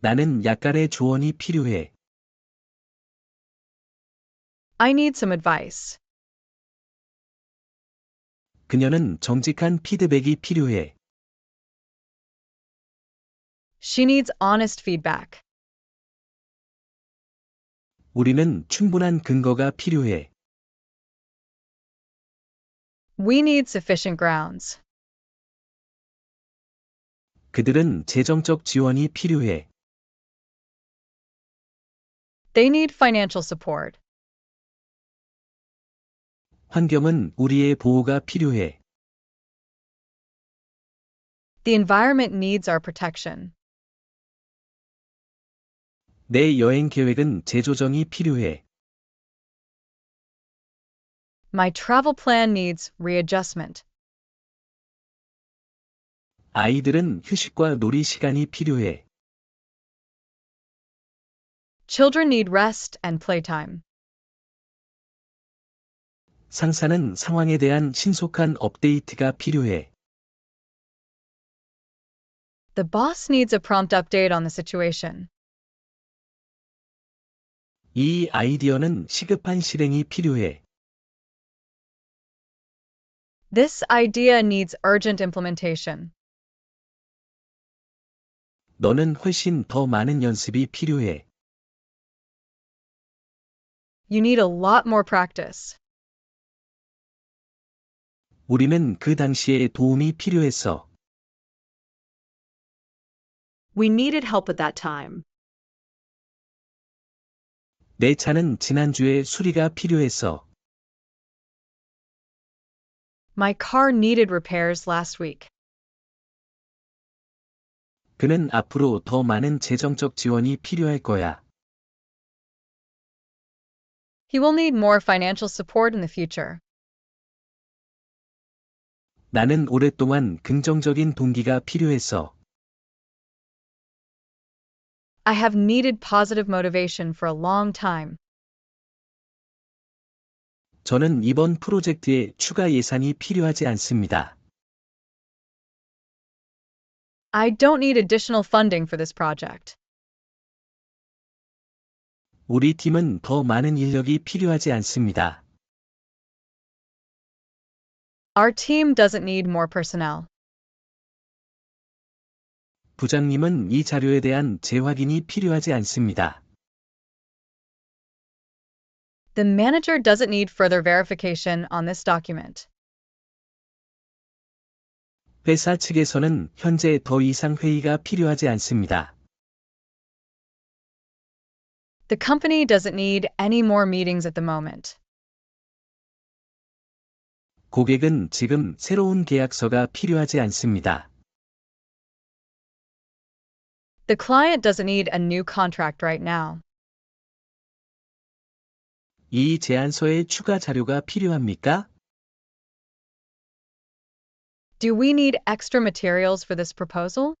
나는 약간의 조언이 필요해. I need some advice. 그녀는 정직한 피드백이 필요해. She needs honest feedback. 우리는 충분한 근거가 필요해. We need sufficient grounds. 그들은 재정적 지원이 필요해. They need financial support. 환경은 우리의 보호가 필요해. The environment needs our protection. 내 여행 계획은 재조정이 필요해. My travel plan needs readjustment. 아이들은 휴식과 놀이 시간이 필요해. Children need rest and playtime. 상사는 상황에 대한 신속한 업데이트가 필요해. The boss needs a prompt update on the situation. 이 아이디어는 시급한 실행이 필요해. This idea needs urgent implementation. 너는 훨씬 더 많은 연습이 필요해. You need a lot more practice. 우리는 그 당시에 도움이 필요했어. We needed help at that time. 내 차는 지난주에 수리가 필요했어. My car needed repairs last week. 그는 앞으로 더 많은 재정적 지원이 필요할 거야. He will need more financial support in the future. 나는 오랫동안 긍정적인 동기가 필요했어. I have needed positive motivation for a long time. 저는 이번 프로젝트에 추가 예산이 필요하지 않습니다. I don't need additional funding for this project. 우리 팀은 더 많은 인력이 필요하지 않습니다. Our team doesn't need more personnel. 부장님은 이 자료에 대한 재확인이 필요하지 않습니다. The manager doesn't need further verification on this document. 회사 측에서는 현재 더 이상 회의가 필요하지 않습니다. The company doesn't need any more meetings at the moment. 고객은 지금 새로운 계약서가 필요하지 않습니다. The client doesn't need a new contract right now. 이 제안서에 추가 자료가 필요합니까? Do we need extra materials for this proposal?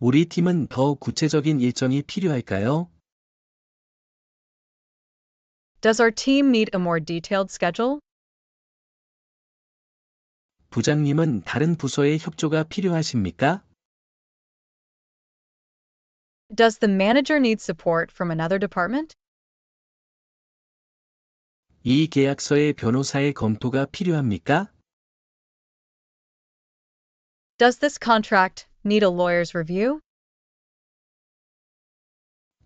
우리 팀은 더 구체적인 일정이 필요할까요? Does our team need a more detailed schedule? 부장님은 다른 부서의 협조가 필요하십니까? Does the manager need support from another department? 이 계약서의 변호사의 검토가 필요합니까? Does this contract need a lawyer's review?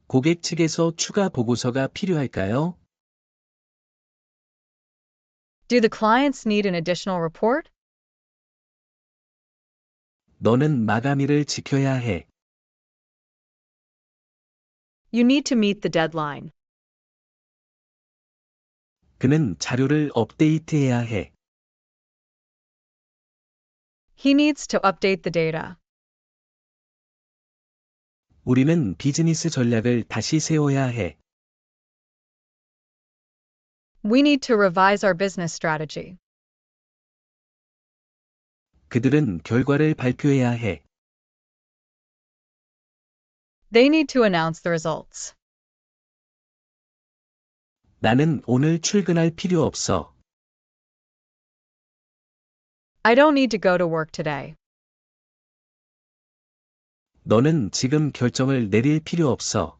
고객 측에서 추가 보고서가 필요할까요? Do the clients need an additional report? 너는 마감일을 지켜야 해. You need to meet the deadline. 그는 자료를 업데이트해야 해. He needs to update the data. 우리는 비즈니스 전략을 다시 세워야 해. We need to revise our business strategy. 그들은 결과를 발표해야 해. They need to announce the results. 나는 오늘 출근할 필요 없어. I don't need to go to work today. 너는 지금 결정을 내릴 필요 없어.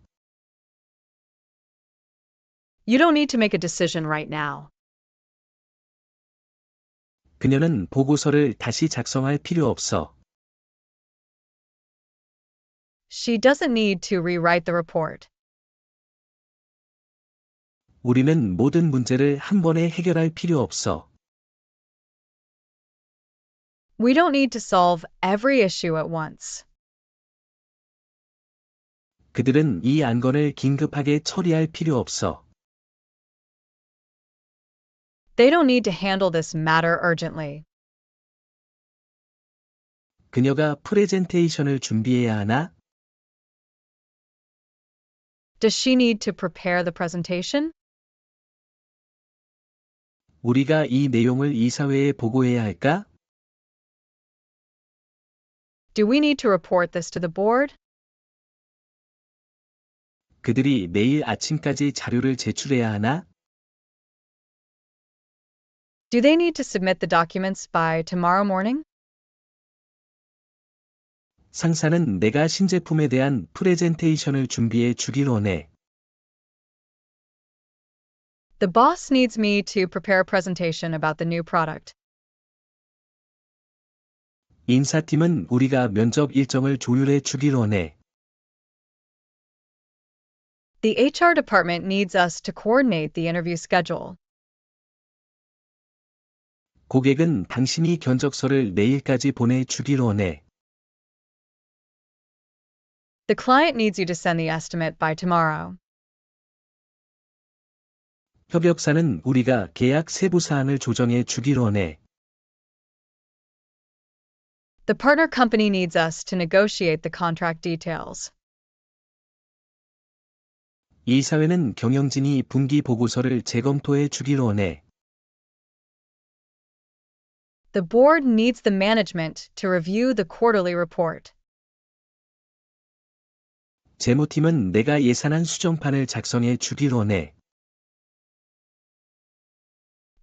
You don't need to make a decision right now. 그녀는 보고서를 다시 작성할 필요 없어. She doesn't need to rewrite the report. 우리는 모든 문제를 한 번에 해결할 필요 없어. We don't need to solve every issue at once. 그들은 이 안건을 긴급하게 처리할 필요 없어. They don't need to handle this matter urgently. 그녀가 프레젠테이션을 준비해야 하나? Does she need to prepare the presentation? 우리가 이 내용을 이사회에 보고해야 할까? Do we need to report this to the board? 그들이 내일 아침까지 자료를 제출해야 하나? Do they need to submit the documents by tomorrow morning? 상사는 내가 신제품에 대한 프레젠테이션을 준비해 주길 원해. The boss needs me to prepare a presentation about the new product. 인사팀은 우리가 면접 일정을 조율해 주길 원해. The HR department needs us to coordinate the interview schedule. 고객은 당신이 견적서를 내일까지 보내 주길 원해. The client needs you to send the estimate by tomorrow. 협약사는 우리가 계약 세부 사항을 조정해 주길 원해. The partner company needs us to negotiate the contract details. 이 사회는 경영진이 분기 보고서를 재검토해 주길 원해. The board needs the management to review the quarterly report. 재무팀은 내가 예산안 수정판을 작성해 주길 원해.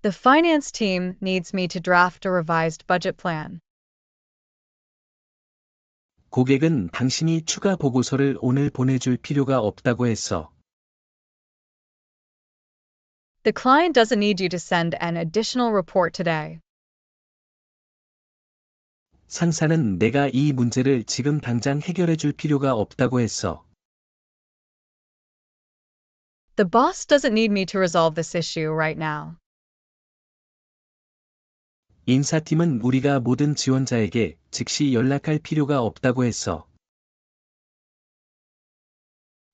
The finance team needs me to draft a revised budget plan. 고객은 당신이 추가 보고서를 오늘 보내줄 필요가 없다고 했어. The client doesn't need you to send an additional report today. 상사는 내가 이 문제를 지금 당장 해결해 줄 필요가 없다고 했어. The boss doesn't need me to resolve this issue right now. 인사팀은 우리가 모든 지원자에게 즉시 연락할 필요가 없다고 했어.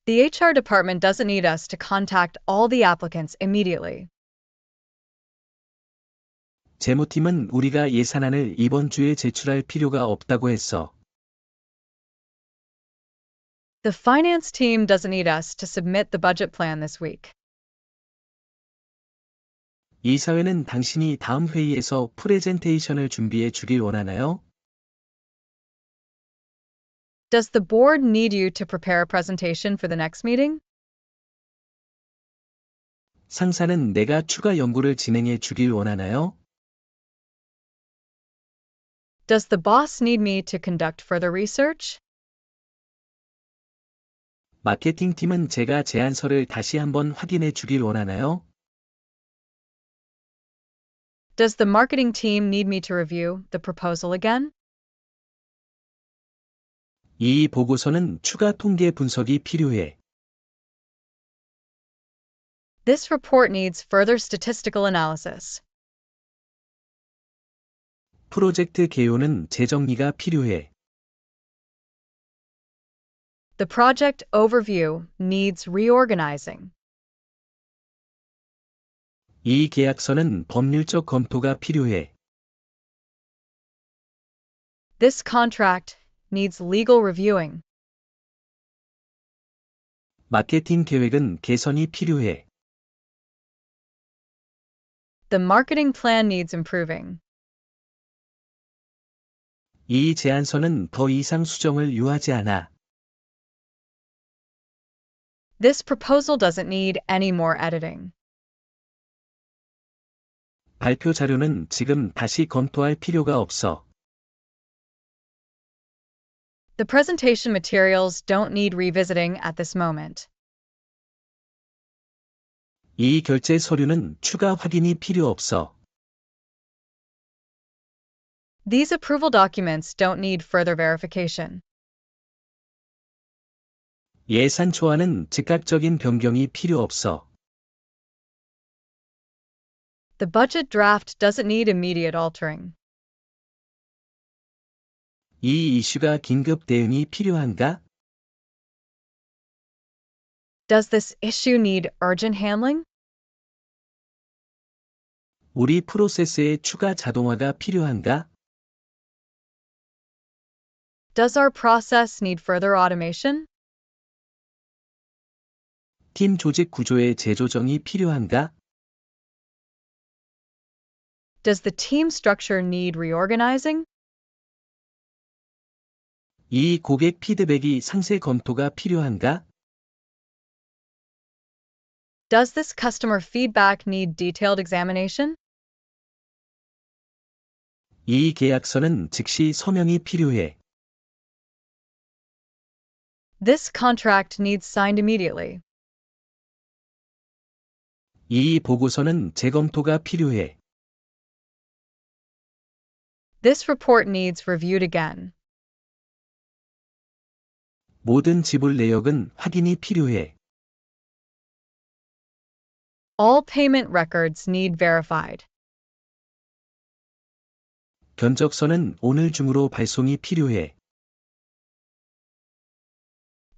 The HR department doesn't need us to contact all the applicants immediately. 재무팀은 우리가 예산안을 이번 주에 제출할 필요가 없다고 했어. The finance team doesn't need us to submit the budget plan this week. 이사회는 당신이 다음 회의에서 프레젠테이션을 준비해 주길 원하나요? Does the board need you to prepare a presentation for the next meeting? 상사는 내가 추가 연구를 진행해 주길 원하나요? Does the boss need me to conduct further research? 마케팅 팀은 제가 제안서를 다시 한번 확인해 주길 원하나요? Does the marketing team need me to review the proposal again? 이 보고서는 추가 통계 분석이 필요해. This report needs further statistical analysis. 프로젝트 개요는 재정리가 필요해. The project overview needs reorganizing. 이 계약서는 법률적 검토가 필요해. This contract needs legal reviewing. 마케팅 계획은 개선이 필요해. The marketing plan needs improving. 이 제안서는 더 이상 수정을 요하지 않아. This proposal doesn't need any more editing. 발표 자료는 지금 다시 검토할 필요가 없어. The presentation materials don't need revisiting at this moment. 이 결제 서류는 추가 확인이 필요 없어. These approval documents don't need further verification. 예산 초안은 즉각적인 변경이 필요 없어. The budget draft doesn't need immediate altering. 이 이슈가 긴급 대응이 필요한가? Does this issue need urgent handling? 우리 프로세스에 추가 자동화가 필요한가? Does our process need further automation? 팀 조직 구조의 재조정이 필요한가? Does the team structure need reorganizing? 이 고객 피드백이 상세 검토가 필요한가? Does this customer feedback need detailed examination? 이 계약서는 즉시 서명이 필요해. This contract needs signed immediately. 이 보고서는 재검토가 필요해. This report needs reviewed again. 모든 지불 내역은 확인이 필요해. All payment records need verified. 견적서는 오늘 중으로 발송이 필요해.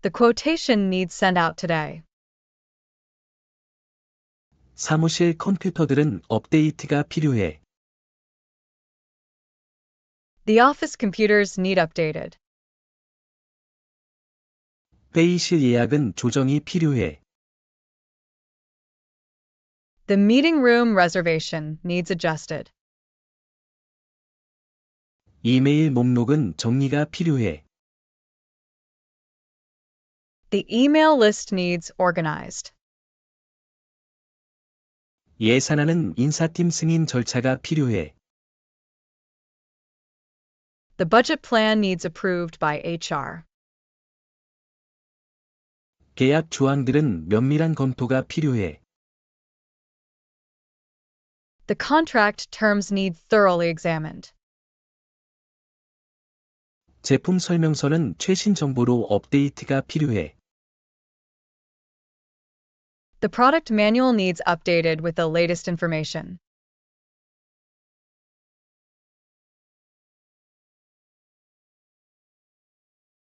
The quotation needs sent out today. 사무실 컴퓨터들은 업데이트가 필요해. The office computers need updated. 회의실 예약은 조정이 필요해. The meeting room reservation needs adjusted. 이메일 목록은 정리가 필요해. The email list needs organized. 예산안은 인사팀 승인 절차가 필요해. The budget plan needs approved by HR. 계약 조항들은 면밀한 검토가 필요해. The contract terms need thoroughly examined. 제품 설명서는 최신 정보로 업데이트가 필요해. The product manual needs updated with the latest information.